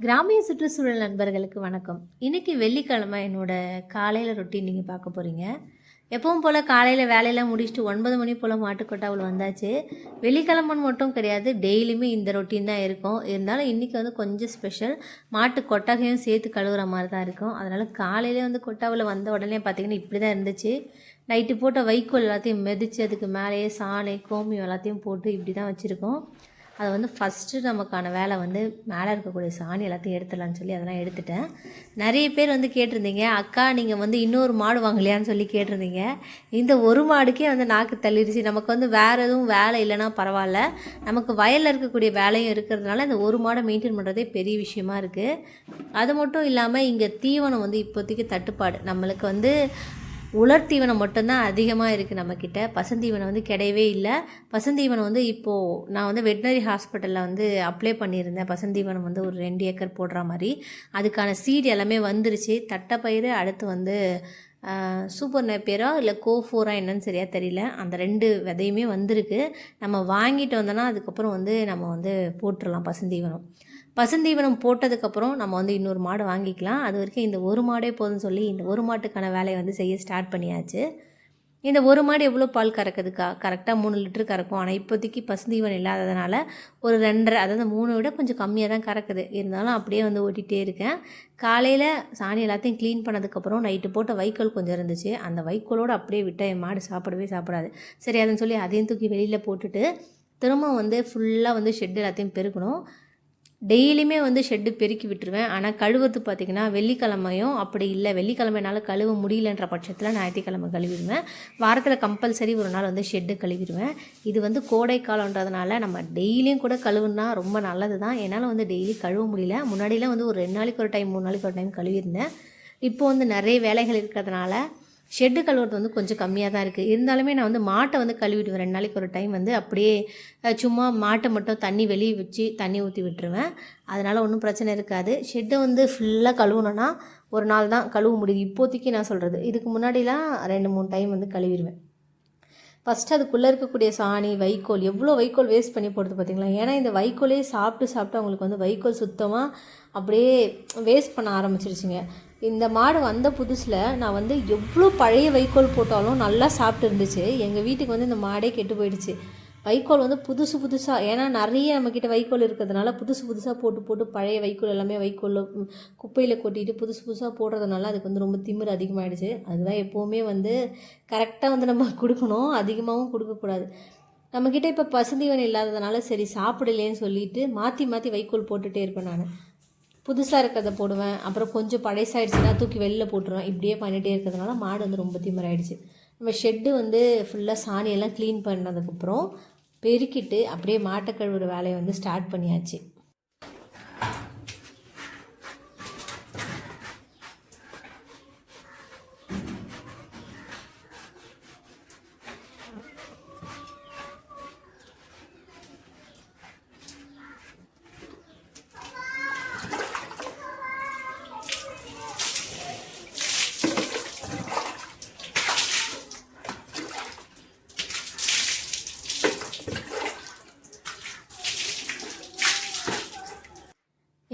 கிராமிய சுற்றுச்சூழல் நண்பர்களுக்கு வணக்கம். இன்றைக்கி வெள்ளிக்கிழமை என்னோட காலையில் ரொட்டீன் நீங்கள் பார்க்க போகிறீங்க எப்பவும் போல் காலையில் வேலையெல்லாம் முடிச்சுட்டு ஒன்பது மணி போல் மாட்டுக்கொட்டாவில் வந்தாச்சு. வெள்ளிக்கிழமன் மட்டும் கிடையாது டெய்லியுமே இந்த ரொட்டீன் தான் இருக்கும். இருந்தாலும் இன்றைக்கி வந்து கொஞ்சம் ஸ்பெஷல். மாட்டு கொட்டகையும் சேர்த்து கழுவுற மாதிரி தான் இருக்கும். அதனால் காலையிலே வந்து கொட்டாவில் வந்த உடனே பார்த்திங்கன்னா இப்படி தான் இருந்துச்சு. நைட்டு போட்ட வைக்கோல் எல்லாத்தையும் மிதித்து அதுக்கு மேலேயே சாணை கோமியம் எல்லாத்தையும் போட்டு இப்படி தான் வச்சுருக்கோம். அதை வந்து ஃபஸ்ட்டு நமக்கான வேலை வந்து மேலே இருக்கக்கூடிய சாணி எல்லாத்தையும் எடுத்துடலான்னு சொல்லி அதெல்லாம் எடுத்துட்டேன். நிறைய பேர் வந்து கேட்டிருந்தீங்க அக்கா நீங்கள் வந்து இன்னொரு மாடு வாங்கலையான்னு சொல்லி கேட்டிருந்தீங்க. இந்த ஒரு மாடுக்கே வந்து நாக்கு தள்ளிடுச்சு. நமக்கு வந்து வேறு எதுவும் வேலை இல்லைன்னா பரவாயில்ல. நமக்கு வயலில் இருக்கக்கூடிய வேலையும் இருக்கிறதுனால இந்த ஒரு மாடை மெயின்டைன் பண்ணுறதே பெரிய விஷயமா இருக்குது அது மட்டும் இல்லாமல் இங்கே தீவனம் வந்து இப்போதைக்கு தட்டுப்பாடு. நம்மளுக்கு வந்து உலர் தீவனம் மட்டும்தான் அதிகமாக இருக்குது நம்மக்கிட்ட பசந்தீவனம் வந்து கிடையவே இல்லை. பசந்தீவனம் வந்து இப்போது நான் வந்து வெட்டினரி ஹாஸ்பிட்டலில் வந்து அப்ளை பண்ணியிருந்தேன். பசந்தீவனம் வந்து ஒரு ரெண்டு ஏக்கர் போடுற மாதிரி. அதுக்கான சீட் எல்லாமே வந்துருச்சு. தட்டைப்பயிறு அடுத்து வந்து சூப்பர் நேப்பியரா இல்லை கோஃபோரா என்னன்னு சரியாக தெரியல. அந்த ரெண்டு விதையுமே வந்திருக்கு. நம்ம வாங்கிட்டு வந்தோன்னா அதுக்கப்புறம் வந்து நம்ம வந்து போட்டுடலாம் பசுந்தீவனம். பசுந்தீவனம் போட்டதுக்கப்புறம் நம்ம வந்து இன்னொரு மாடு வாங்கிக்கலாம். அது வரைக்கும் இந்த ஒரு மாடே போதும்னு சொல்லி இந்த ஒரு மாட்டுக்கான வேலையை வந்து செய்ய ஸ்டார்ட் பண்ணியாச்சு. இந்த ஒரு மாடு எவ்வளோ பால் கறக்குதுக்கா? கரெக்டாக மூணு லிட்டர் கறக்கும். ஆனால் இப்போதைக்கு பசுந்தீவனம் இல்லாததுனால ஒரு ரெண்டரை அதாவது மூணு விட கொஞ்சம் கம்மியாக தான் கறக்குது. இருந்தாலும் அப்படியே வந்து ஓட்டிகிட்டே இருக்கேன். காலையில் சாணி எல்லாத்தையும் க்ளீன் பண்ணதுக்கப்புறம் நைட்டு போட்ட வைக்கோல் கொஞ்சம் இருந்துச்சு. அந்த வைக்கோலோடு அப்படியே விட்டால் என் மாடு சாப்பிடவே சாப்பிடாது. சரி அதுன்னு சொல்லி அதையும் தூக்கி வெளியில் போட்டுட்டு திரும்ப வந்து ஃபுல்லாக வந்து ஷெட் எல்லாத்தையும் பெருக்கணும். டெய்லியுமே வந்து ஷெட்டு பெருக்கி விட்டுருவேன். ஆனால் கழுவுறது பார்த்திங்கன்னா வெள்ளிக்கிழமையும் அப்படி இல்லை. வெள்ளிக்கிழமைனால கழுவ முடியலன்ற பட்சத்தில் ஞாயிற்றுக்கிழமை கழுவிடுவேன். வாரத்தில் கம்பல்சரி ஒரு நாள் வந்து ஷெட்டு கழுவிடுவேன். இது வந்து கோடை காலன்றதுனால நம்ம டெய்லியும் கூட கழுவுனா ரொம்ப நல்லது தான் என்னால் வந்து டெய்லி கழுவ முடியல. முன்னாடிலாம் வந்து ஒரு ரெண்டு நாளைக்கு ஒரு டைம் மூணு நாளைக்கு ஒரு டைம் கழுவிருந்தேன் இப்போ வந்து நிறைய வேலைகள் இருக்கிறதுனால ஷெட்டு கழுவுறது வந்து கொஞ்சம் கம்மியாக தான் இருக்குது இருந்தாலுமே நான் வந்து மாட்டை வந்து கழுவிடுவேன். ரெண்டு நாளைக்கு ஒரு டைம் வந்து அப்படியே சும்மா மாட்டை மட்டும் தண்ணி வெளியே வச்சு தண்ணி ஊற்றி விட்டுருவேன். அதனால் ஒன்றும் பிரச்சனை இருக்காது. ஷெட்டை வந்து ஃபுல்லாக கழுவுனோன்னா ஒரு நாள் தான் கழுவ முடியுது இப்போதைக்கு நான் சொல்கிறது இதுக்கு முன்னாடிலாம் ரெண்டு மூணு டைம் வந்து கழுவிடுவேன். ஃபஸ்ட்டு அதுக்குள்ளே இருக்கக்கூடிய சாணி வைக்கோல் எவ்வளோ வைக்கோல் வேஸ்ட் பண்ணி போடுறது பார்த்தீங்களா ஏன்னா இந்த வைக்கோலே சாப்பிட்டு சாப்பிட்டு அவங்களுக்கு வந்து வைக்கோல் சுத்தமாக அப்படியே வேஸ்ட் பண்ண ஆரம்பிச்சிருச்சுங்க. இந்த மாடு வந்த புதுசில் நான் வந்து எவ்வளோ பழைய வைக்கோல் போட்டாலும் நல்லா சாப்பிட்டு இருந்துச்சு. எங்கள் வீட்டுக்கு வந்து இந்த மாடே கெட்டு போயிடுச்சு. வைக்கோல் வந்து புதுசு புதுசாக ஏன்னா நிறைய நம்மக்கிட்ட வைக்கோல் இருக்கிறதுனால புதுசு புதுசாக போட்டு போட்டு பழைய வைக்கோல் எல்லாமே வைக்கோலில் குப்பையில் கொட்டிட்டு புதுசு புதுசாக போடுறதுனால அதுக்கு வந்து ரொம்ப திமிர் அதிகமாகிடுச்சு அதுதான் எப்போவுமே வந்து கரெக்டாக வந்து நம்ம கொடுக்கணும். அதிகமாகவும் கொடுக்கக்கூடாது. நம்மக்கிட்ட இப்போ பசுந்தீவன் இல்லாததுனால சரி சாப்பிடலேன்னு சொல்லிட்டு மாற்றி மாற்றி வைக்கோல் போட்டுகிட்டே இருப்பேன் நான். புதுசாக இருக்கிறத போடுவேன். அப்புறம் கொஞ்சம் பழைசாயிடுச்சுன்னா தூக்கி வெளில போட்டுருவேன். இப்படியே பண்ணிகிட்டே இருக்கிறதுனால மாடு வந்து ரொம்ப திமிராயிடுச்சு. நம்ம ஷெட்டு வந்து ஃபுல்லாக சாணியெல்லாம் க்ளீன் பண்ணதுக்கப்புறம் பெருக்கிட்டு அப்படியே மாட்டை கழுவுற வேலையை வந்து ஸ்டார்ட் பண்ணியாச்சு.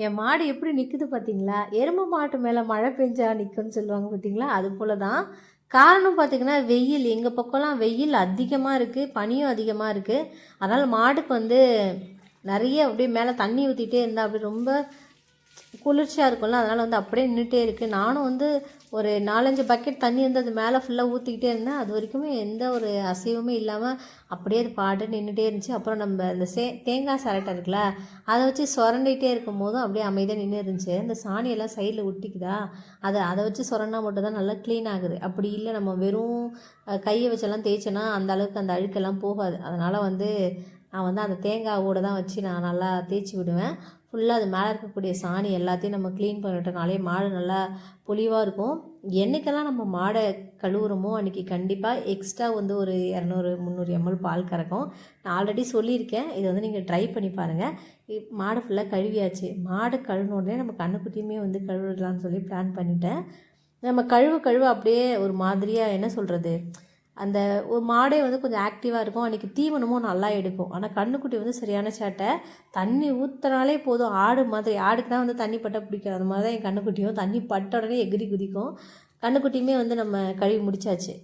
என் மாடு எப்படி நிற்குது பார்த்தீங்களா எருமை மாட்டு மேலே மழை பெஞ்சா நிற்கும்னு சொல்லுவாங்க பார்த்தீங்களா அது போல தான் காரணம் பார்த்திங்கன்னா வெயில். எங்கள் பக்கம்லாம் வெயில் அதிகமாக இருக்குது பனியும் அதிகமாக இருக்குது அதனால் மாடுக்கு வந்து நிறைய அப்படியே மேலே தண்ணி ஊற்றிட்டே இருந்தால் அப்படி ரொம்ப குளிர்ச்சியாக இருக்கும்ல அதனால் வந்து அப்படியே நின்றுட்டே இருக்குது நானும் வந்து ஒரு நாலஞ்சு பக்கெட் தண்ணி வந்து அது மேலே ஃபுல்லாக ஊற்றிக்கிட்டே இருந்தேன். அது வரைக்குமே எந்த ஒரு அசைவுமே இல்லாமல் அப்படியே அது பாட்டு நின்றுட்டே இருந்துச்சு. அப்புறம் நம்ம இந்த சே தேங்காய் சரட்டை இருக்குல்ல அதை வச்சு சுரண்டிகிட்டே இருக்கும் போதும் அப்படியே அமைதியாக நின்று இருந்துச்சு. இந்த சாணியெல்லாம் சைடில் ஒட்டிக்குதா? அதை அதை வச்சு சுரண்டா மட்டும் தான் நல்லா க்ளீன் ஆகுது. அப்படி இல்லை நம்ம வெறும் கையை வச்செல்லாம் தேய்ச்சோன்னா அந்த அளவுக்கு அந்த அழுக்கெல்லாம் போகாது. அதனால் வந்து நான் வந்து அந்த தேங்காவோடு தான் வச்சு நான் நல்லா தேய்ச்சி விடுவேன். ஃபுல்லாக அது மேலே இருக்கக்கூடிய சாணி எல்லாத்தையும் நம்ம க்ளீன் பண்ணிட்டனாலே மாடு நல்லா பொலிவாக இருக்கும். என்றைக்கெல்லாம் நம்ம மாடை கழுவுறோமோ அன்றைக்கி கண்டிப்பாக எக்ஸ்ட்ரா வந்து ஒரு இரநூறு முந்நூறு எம்எல் பால் கறக்கும். நான் ஆல்ரெடி சொல்லியிருக்கேன். இதை வந்து நீங்கள் ட்ரை பண்ணி பாருங்கள் மாடை ஃபுல்லாக கழுவியாச்சு. மாடு கழுவின உடனே நம்ம கண்ணுக்குட்டியுமே வந்து கழுவிடலான்னு சொல்லி பிளான் பண்ணிட்டேன். நம்ம கழுவு கழுவு அப்படியே ஒரு மாதிரியாக என்ன சொல்கிறது அந்த ஒரு மாடே வந்து கொஞ்சம் ஆக்டிவாக இருக்கும். அன்றைக்கி தீவனமும் நல்லா எடுக்கும். ஆனால் கண்ணுக்குட்டி வந்து சரியான சேட்டை. தண்ணி ஊற்றினாலே போதும். ஆடு மாதிரி. ஆடுக்கு தான் வந்து தண்ணி பட்டால் பிடிக்கும். அது மாதிரி தான் என் கண்ணுக்குட்டியும். தண்ணி பட்ட உடனே எகிரி குதிக்கும். கண்ணுக்குட்டியுமே வந்து நம்ம கழுவி முடிச்சாச்சு.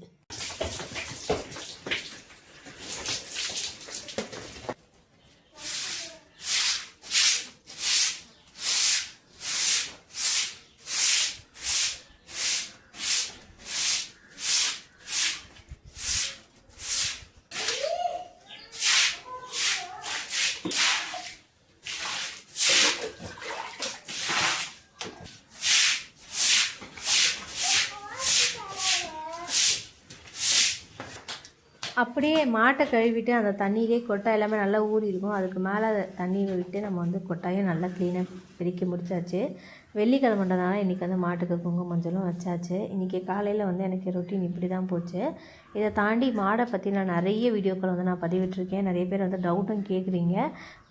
அப்படியே மாட்டை கழுவிட்டு அந்த தண்ணியிலே கொட்டாய் எல்லாமே நல்லா ஊறி இருக்கும் அதுக்கு மேலே தண்ணியை விட்டு நம்ம வந்து கொட்டாயை நல்லா க்ளீனாக பெருக்கி முடிச்சாச்சு. வெள்ளிக்கிழமன்றதுனால இன்றைக்கி வந்து மாட்டுக்கு குங்கும மஞ்சளும் வச்சாச்சு. இன்றைக்கி காலையில் வந்து எனக்கு ரொட்டீன் இப்படி தான் போச்சு. இதை தாண்டி மாடை பற்றி நான் நிறைய வீடியோக்கள் வந்து நான் பதிவிட்டிருக்கேன். நிறைய பேர் வந்து டவுட்டும் கேட்குறீங்க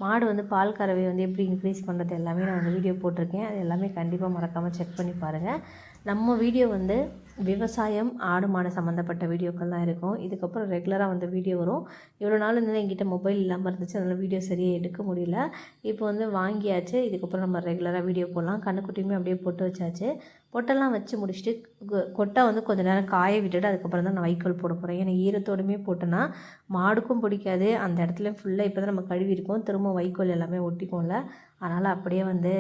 மாடு வந்து பால் கறவை வந்து எப்படி இன்க்ரீஸ் பண்ணுறது எல்லாமே நான் வந்து வீடியோ போட்டிருக்கேன். அது எல்லாமே கண்டிப்பாக மறக்காமல் செக் பண்ணி பாருங்கள் நம்ம வீடியோ வந்து விவசாயம் ஆடு மாடு சம்மந்தப்பட்ட வீடியோக்கள் தான் இருக்கும். இதுக்கப்புறம் ரெகுலராக வந்து வீடியோ வரும். இவ்வளோ நாள் வந்து எங்கிட்ட மொபைல் இல்லாமல் இருந்துச்சு. அதனால் வீடியோ சரியாக எடுக்க முடியல. இப்போ வந்து வாங்கியாச்சு. இதுக்கப்புறம் நம்ம ரெகுலராக வீடியோ போடலாம். குட்டியுமே அப்படியே போட்டு வச்சாச்சு. பொட்டெல்லாம் வச்சு முடிச்சுட்டு கொ- கொட்டை வந்து கொஞ்ச நேரம் காய விட்டுட்டு அதுக்கப்புறம் தான் நான் வைக்கோல் போட போகிறேன் ஏன்னா ஈரத்தோடுமே போட்டோன்னா மாடுக்கும் பிடிக்காது. அந்த இடத்துல ஃபுல்லாக இப்போ தான் நம்ம கழுவி இருக்கோம். திரும்ப வைக்கோல் எல்லாமே ஒட்டிக்கும்ல. அதனால் அப்படியே வந்து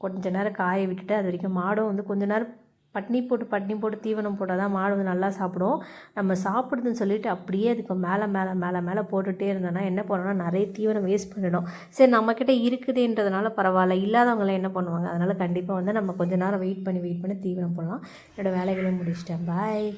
கொஞ்ச நேரம் காய விட்டுட்டு அது வரைக்கும் மாடும் வந்து கொஞ்ச நேரம் பட்னி போட்டு பட்னி போட்டு தீவனம் போட்டால் தான் மாடு வந்து நல்லா சாப்பிடும். நம்ம சாப்பிடுதுன்னு சொல்லிட்டு அப்படியே அதுக்கு மேலே மேலே மேலே மேலே போட்டுகிட்டே இருந்தோன்னா என்ன பண்ணணும்னா நிறைய தீவனம் வேஸ்ட் பண்ணிடும். சரி நம்மக்கிட்ட இருக்குதுன்றதுனால பரவாயில்ல. இல்லாதவங்களாம் என்ன பண்ணுவாங்க? அதனால் கண்டிப்பாக வந்து நம்ம கொஞ்ச நேரம் வெயிட் பண்ணி வெயிட் பண்ணி தீவனம் போடலாம். என்னோடய வேலைகளை முடிச்சிட்டேன். பாய்